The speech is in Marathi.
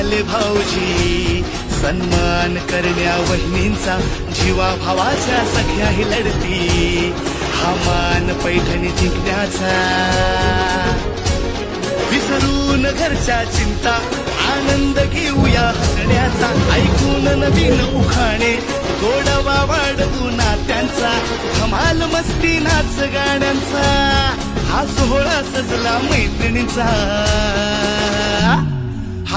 आले भाऊजी. सन्मान करण्या वहिनींचा जीवा भावाच्या सख्याही लढती. हा मान पैठणी जिंकण्याचा. विसरून घरच्या चिंता आनंद घेऊया हसण्याचा. ऐकून नवीन उखाणे गोडवा वाढवू नात्यांचा. धमाल मस्ती नाच गाण्यांचा. हा सोहळा सजला मैत्रिणीचा.